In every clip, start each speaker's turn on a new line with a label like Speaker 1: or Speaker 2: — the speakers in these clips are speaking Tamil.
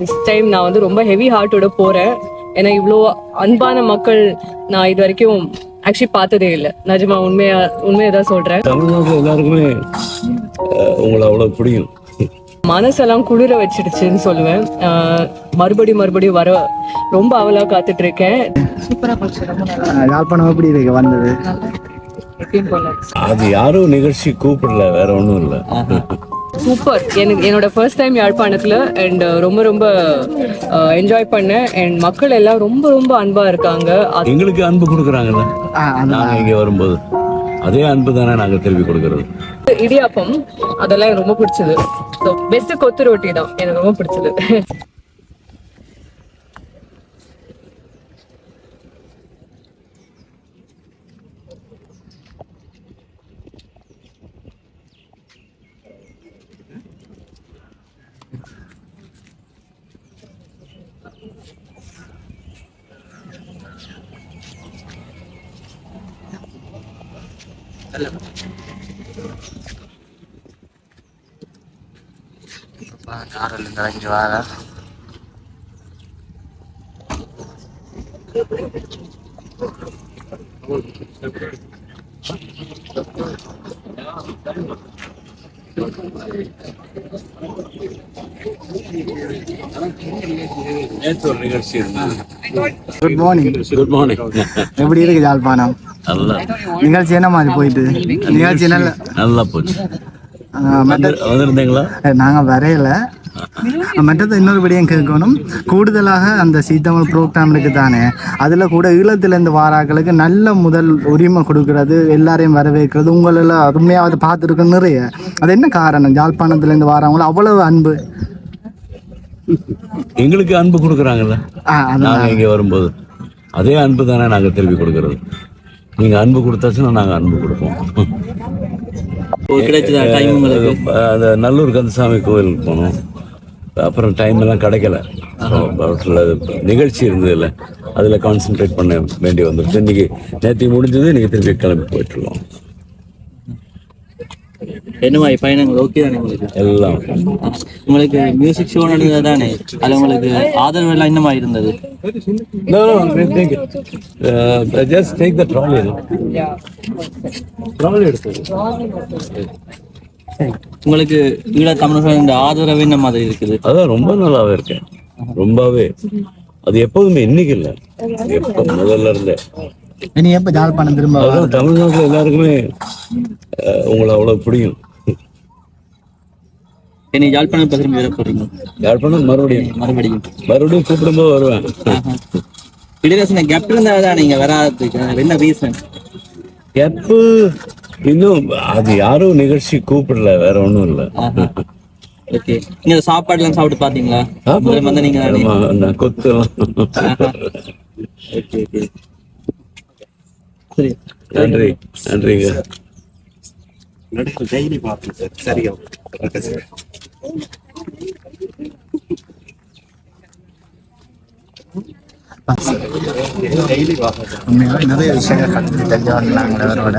Speaker 1: திஸ் டைம் நான் வந்து ரொம்ப ஹெவி ஹார்ட்டோட போறேன். ஏன்னா இவ்வளோ அன்பான மக்கள் நான் இது வரைக்கும் ஆக்சுவலி பார்த்ததே இல்லை. நிஜமா உண்மையா உண்மையை தான் சொல்றேன்.
Speaker 2: தமிழ்நாட்டில் எல்லாருக்குமே உங்களை அவ்வளோ பிடிக்கும்.
Speaker 1: மனசெல்லாம் குளிர வச்சிடுச்சுன்னு சொல்லுவேன். ஆஹ் மறுபடி மறுபடியும் வர ரொம்ப அவலா காத்துட்டு இருக்கேன்
Speaker 3: யாழ்ப்பாணம் எப்படி இருக்கு வந்தது?
Speaker 2: அது யாரும் நிகழ்ச்சி கூப்பிடல வேற ஒன்றும் இல்லை.
Speaker 1: சூப்பர். எனக்கு என்னோட ஃபர்ஸ்ட் டைம் யாழ்ப்பாணத்துல அண்ட் ரொம்ப ரொம்ப என்ஜாய் பண்ணேன். அண்ட் மக்கள் எல்லாம் ரொம்ப ரொம்ப அன்பா இருக்காங்க. அது
Speaker 2: எங்களுக்கு அன்பு கொடுக்குறாங்கல்ல
Speaker 3: அந்த
Speaker 2: நாங்கள் இங்கே வரும்போது. அதே அன்பு தானே நாங்கள் திருப்பி கொடுக்கறது.
Speaker 1: இடியாப்பம் அதெல்லாம் எனக்கு ரொம்ப பிடிச்சது. ஸோ பெஸ்ட் கொத்து ரொட்டி தான். எனக்கு ரொம்ப பிடிச்சது.
Speaker 3: ஆறுல இறங்கி வர
Speaker 2: நேற்று ஒரு நிகழ்ச்சி இருந்தது
Speaker 3: குட் மார்னிங்
Speaker 2: குட் மார்னிங்
Speaker 3: எப்படி இருக்கு யாழ்ப்பாணம்
Speaker 2: நல்லா.
Speaker 3: நிகழ்ச்சி என்ன மாதிரி போயிட்டு? நிகழ்ச்சி நல்ல
Speaker 2: நல்லா போச்சு.
Speaker 3: நாங்க வரையல. மற்றது இன்னொரு விடயம் கேட்கணும் கூடுதலாக அந்த சீத்தமிழ் ப்ரோக்ராம் இருக்கு தானே அதில் கூட ஈழத்திலேருந்து வாராக்களுக்கு நல்ல முதல் உரிமை கொடுக்கறது எல்லாரையும் வரவேற்கிறது உங்களெல்லாம் அருமையாக பார்த்துருக்கு நிறைய அது என்ன காரணம் யாழ்ப்பாணத்துலேருந்து வாரவங்கள அவ்வளவு அன்பு
Speaker 2: எங்களுக்கு அன்பு கொடுக்குறாங்கல்ல
Speaker 3: அது-
Speaker 2: நாங்கள் இங்கே வரும்போது அதே அன்பு தானே நாங்கள் திருப்பி கொடுக்கறது நீங்கள் அன்பு கொடுத்தாச்சுன்னா நாங்கள் அன்பு கொடுப்போம் அந்த நல்லூர் கந்தசாமி கோயிலுக்கு போனோம் அப்புறம் டைம் எல்லாம் கிடைக்கல. நிகழ்ச்சி இருந்ததுல அதில் கான்சென்ட்ரேட் பண்ண வேண்டி வந்துருச்சு. இன்னைக்கு நேற்று முடிஞ்சது இன்னைக்கு திருப்பி கிளம்பி போயிட்டுருக்கோம்.
Speaker 4: என்ன மாதிரி பயணங்கள் ஓகே தானே உங்களுக்கு?
Speaker 2: எல்லாம்.
Speaker 4: உங்களுக்கு மியூசிக் ஷோ நடந்தது தானே? அதில் உங்களுக்கு ஆதரவு எல்லாம் என்ன மாதிரி இருந்தது?
Speaker 2: No, no, take it. Uh, just take the trolley. trolley எடுத்தது
Speaker 4: உங்களுக்கு ஈழ தமிழர்கள் இந்த ஆதரவு என்ன மாதிரி இருக்குது?
Speaker 2: அதான் ரொம்ப நல்லாவே இருக்கேன். ரொம்பவே. அது எப்போதுமே இன்னைக்கு இல்லை எப்போ முதல்ல இருந்தே.
Speaker 3: இனி எப்போ யாழ்ப்பாணம் திரும்ப?
Speaker 2: அதான் தமிழ்நாட்டில் எல்லாருக்குமே உங்களை அவ்வளோ பிடிக்கும்.
Speaker 4: என்னை யாழ்ப்பாணம் இப்போ திரும்பி போறீங்க?
Speaker 2: யாழ்ப்பாணம் மறுபடியும்.
Speaker 4: மறுபடியும்.
Speaker 2: மறுபடியும் கூப்பிடும்போது வருவேன்.
Speaker 4: இளையராசன கேப் இருந்தா தான் நீங்க வராதுக்கு. என்ன ரீசன்
Speaker 2: எப்போ இன்னும் அது யாரும் நிகழ்ச்சி கூப்பிடல வேற ஒன்றும் இல்லை.
Speaker 4: ஓகே நீங்க சாப்பாடுலாம் சாப்பிட்டு பாத்தீங்களா? வந்து நீங்க
Speaker 2: ஆமா, நான் கொத்துலாம்
Speaker 4: ஓகே ஓகே சரி.
Speaker 2: நன்றி நன்றிங்க.
Speaker 3: நிறைய விஷயங்கள் கற்று தெரிஞ்சவர்கள் நாங்கள் அவரோட.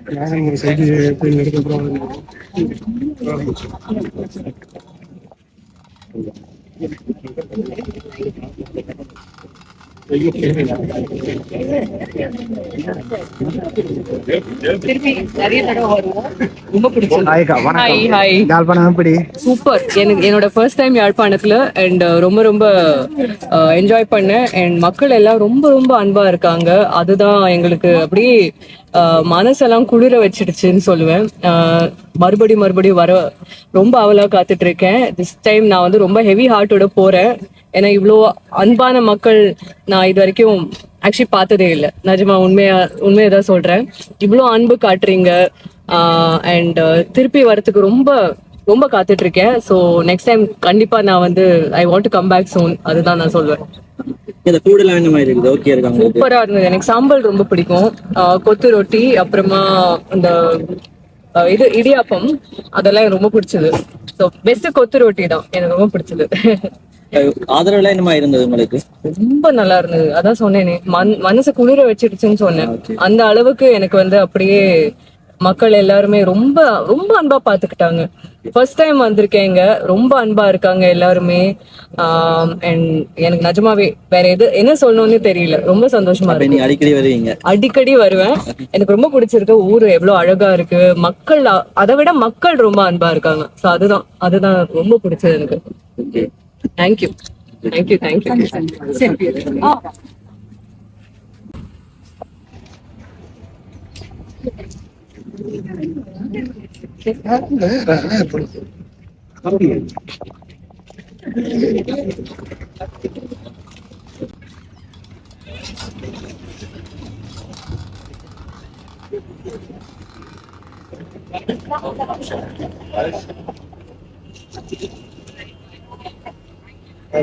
Speaker 1: வருவோம் ரொம்ப பிடிச்சது
Speaker 3: ஹாய்க்கா
Speaker 1: ஹாய்
Speaker 3: வணக்கம்
Speaker 1: ஹாய்
Speaker 3: யாழ்ப்பாணம்
Speaker 1: சூப்பர் எனக்கு என்னோட ஃபர்ஸ்ட் டைம் யாழ்ப்பாணத்துல அண்ட் ரொம்ப ரொம்ப என்ஜாய் பண்ணேன். அண்ட் மக்கள் எல்லாம் ரொம்ப ரொம்ப அன்பா இருக்காங்க. அதுதான் எங்களுக்கு அப்படியே அஹ், மனசெல்லாம் குளிர வச்சிடுச்சுன்னு சொல்லுவேன். மறுபடி மறுபடியும் வர ரொம்ப அவலா காத்துட்டு இருக்கேன். திஸ் டைம் நான் வந்து ரொம்ப ஹெவி ஹார்ட்டோட போறேன். ஏன்னா இவ்வளோ அன்பான மக்கள் நான் இது வரைக்கும் ஆக்சுவலி பார்த்ததே இல்லை. நிஜமா உண்மையா உண்மையை தான் சொல்றேன். இவ்வளோ அன்பு காட்டுறீங்க. அண்ட் திருப்பி வரத்துக்கு ரொம்ப ரொம்ப காத்துட்டு இருக்கேன் ஸோ நெக்ஸ்ட் டைம் கண்டிப்பா நான் வந்து I want to come back soon அதுதான் நான் சொல்வேன். சூப்பரா இருந்தது. எனக்கு சாம்பல் ரொம்ப பிடிக்கும். கொத்து ரொட்டி அப்புறமா இந்த இது இடியாப்பம். அதெல்லாம் எனக்கு ரொம்ப பிடிச்சது. ஸோ பெஸ்ட் கொத்து ரொட்டி தான். எனக்கு ரொம்ப பிடிச்சது.
Speaker 4: ஆதரவு எல்லாம் என்ன மாதிரி இருந்தது உங்களுக்கு?
Speaker 1: ரொம்ப நல்லா இருந்தது. அதான் சொன்னேனே மன் மனசு குளிர வச்சிடுச்சுன்னு சொன்னேன். அந்த அளவுக்கு எனக்கு வந்து அப்படியே மக்கள் எல்லாருமே ரொம்ப ரொம்ப அன்பா பாத்துக்கிட்டாங்க. First time வந்திருக்கேங்க. ரொம்ப அன்பா இருக்காங்க எல்லாருமே. எனக்கு நிஜமாவே வேற எது என்ன சொல்லணும்னு தெரியல. ரொம்ப சந்தோஷமா இருக்கு.
Speaker 4: அடிக்கடி வருவீங்க?
Speaker 1: அடிக்கடி வருவேன். எனக்கு ரொம்ப பிடிச்சிருக்கு. ஊரு எவ்வளவு அழகா இருக்கு. மக்கள் அதை விட மக்கள் ரொம்ப அன்பா இருக்காங்க. சோ அதுதான் அதுதான் ரொம்ப பிடிச்சது எனக்கு. thank you. Thank you thank you. I'm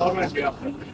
Speaker 1: All right, yeah.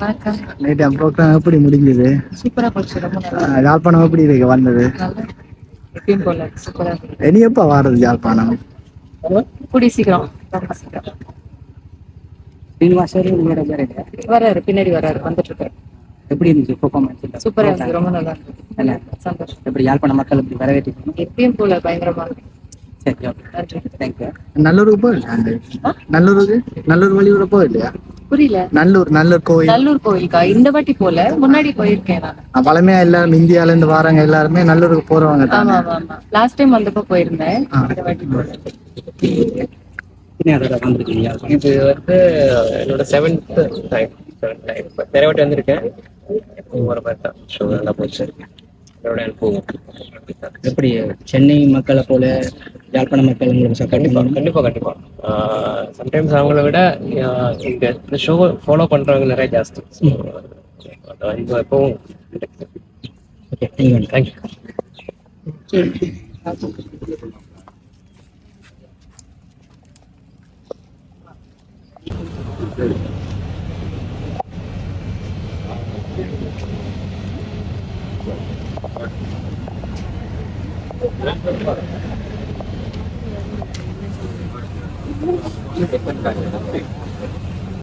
Speaker 5: வணக்கம்.
Speaker 3: நேற்று ப்ரோக்ராம் எப்படி முடிஞ்சது?
Speaker 5: சூப்பரா போச்சு ரொம்ப நல்லா
Speaker 3: யாழ்ப்பாணம் எப்படி இருக்கு வந்தது?
Speaker 5: எப்பயும் போல சூப்பரா.
Speaker 3: இனி எப்போ வாரது யாழ்ப்பாணம்?
Speaker 5: கூடிய சீக்கிரம்.
Speaker 6: ஸ்ரீனிவாசர் உங்களோட பேர்?
Speaker 5: வராரு பின்னாடி வராரு வந்துட்டு இருக்காரு
Speaker 6: எப்படி இருந்துச்சு பெர்ஃபார்மன்ஸ்
Speaker 5: சூப்பரா இருந்துச்சு ரொம்ப நல்லா
Speaker 6: நல்லா
Speaker 5: சந்தோஷம்.
Speaker 6: எப்படி யாழ்ப்பாண மக்கள் இப்படி வரவேற்று
Speaker 5: எப்பயும் போல பயங்கரமா இருக்கு
Speaker 6: சரி ஓகே
Speaker 5: நன்றி
Speaker 6: தேங்க்யூ
Speaker 3: நல்லூருக்கு போயிடல நல்லூருக்கு? நல்லூர் வழியூர போயிடலையா
Speaker 5: புரியல.
Speaker 3: நல்லூர் நல்லூர் கோயில்.
Speaker 5: நல்லூர் கோயிலுக்கா? இந்த வாட்டி போல முன்னாடி போயிருக்கேன் நான்.
Speaker 3: பழமையா எல்லாரும் இந்தியால இருந்து வராங்க எல்லாருமே நல்லூருக்கு போறவங்க
Speaker 5: ஆமா லாஸ்ட் டைம் வந்தப்போ போயிருந்தேன். இந்த வாட்டி போல
Speaker 7: இது வந்து என்னோட செவன்த் டைம் செவன்த் டைம் நிறைய வாட்டி வந்திருக்கேன். ஒரு மாதிரி தான். ஷோ நல்லா போச்சு. போகும்
Speaker 6: எப்படி சென்னை மக்களை போல யாழ்ப்பாண மக்கள் உங்களுக்கு
Speaker 7: கண்டிப்பாக கண்டிப்பாக கண்டிப்பாக சம்டைம்ஸ் அவங்கள விட இந்த ஷோ ஃபாலோ பண்ணுறவங்க நிறைய ஜாஸ்தி. இப்போ எப்பவும் தேங்க்யூ ไม่
Speaker 6: ใช่
Speaker 7: คนไกลนะครับ